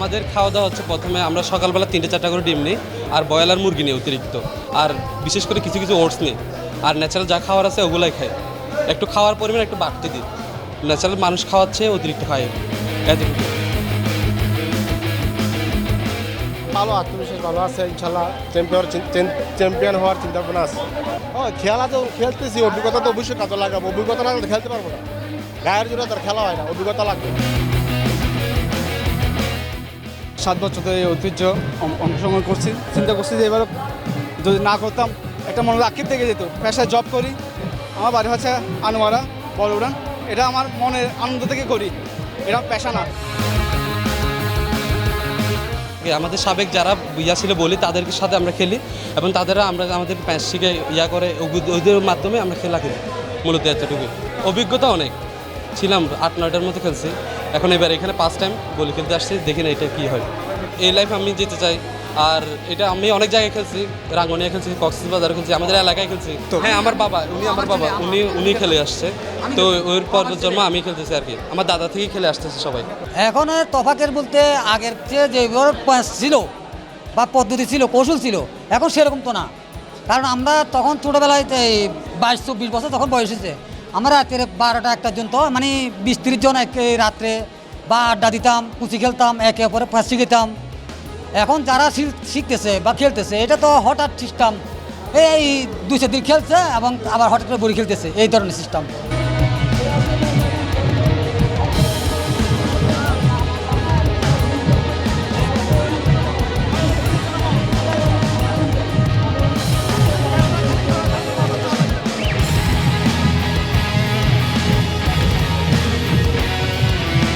আমাদের খাওয়া দাওয়া হচ্ছে প্রথমে আমরা সকালবেলা তিনটে চারটা করে ডিম নিই, আর ব্রয়লার মুরগি নিই অতিরিক্ত। আর বিশেষ করে কিছু কিছু ওটস নিই। আর ন্যাচারাল যা খাওয়ার আছে ওগুলাই খাই। একটু খাওয়ার পরিমাণ একটু বাড়তে দিই। ন্যাচারাল মানুষ খাওয়াচ্ছে, অতিরিক্ত খায়। এতটুকু ভালো, আত্মবিশ্বাস ভালো আছে, ইনশাল্লাহ। চ্যাম্পিয়ন চ্যাম্পিয়ন হওয়ার চিন্তা ভাবনা আছে। ও, খেলা তো খেলতেছি, অভিজ্ঞতা তো অবশ্যই কাজে লাগাবো। অভিজ্ঞতা না খেলতে পারব না। গায়ের জোরে তার খেলা হয় না, অভিজ্ঞতা লাগবে। সাত বছর ধরে এই ঐতিহ্য অংশগ্রহণ করছি। চিন্তা করছি যে এবার যদি না করতাম, একটা মনে আক্ষেপ থেকে যেত। পেশায় জব করি, আমার বাড়ি হচ্ছে আনোয়ারা বড়ুড়ান এটা আমার মনের আনন্দ থেকে করি। এটা পেশা না। আমাদের সাবেক যারা ইয়া ছিল বলি তাদের সাথে আমরা খেলি এবং তাদেরা আমরা আমাদের প্যাঁচ শিখে ইয়া করে ওদের মাধ্যমে আমরা খেলা খেলি। মূলত এতটুকু অভিজ্ঞতা অনেক। ছিলাম আট, নয়টার মতো খেলছি। এখন এবার এখানে পাঁচ টাইম বলি খেলতে আসছি দেখি না এটা কী হয়। এই লাইফ আমি যেতে চাই। আর এটা আমি অনেক জায়গায় খেলছি রাঙ্গনিয়া খেলছি কক্সবাজার খেলছি আমাদের এলাকায় খেলছি। তো হ্যাঁ আমার বাবা উনি আমার বাবা উনি উনি খেলে আসছে। তো ওর পর জন্ম আমি খেলতেছি আর কি। আমার দাদা থেকেই খেলে আসতেছে সবাই। এখন আর তফাতের বলতে আগের চেয়ে যে পাঁচ ছিল বা পদ্ধতি ছিল কৌশল ছিল এখন সেরকম তো না। কারণ আমরা তখন ছোটোবেলায় এই বাইশ চব্বিশ বছর তখন বয়স হয়েছে। আমরা রাত্রে বারোটা একটা জন তো মানে বিশ তিরিশ জন এক রাত্রে বা আড্ডা দিতাম, কুচি খেলতাম, একে অপরে ফাঁসি খেতাম। এখন যারা শিখ- শিখতেছে বা খেলতেছে, এটা তো হঠাৎ সিস্টেম এই চার দিন খেলছে এবং আবার হঠাৎ করে বড়ি খেলতেছে, এই ধরনের সিস্টেম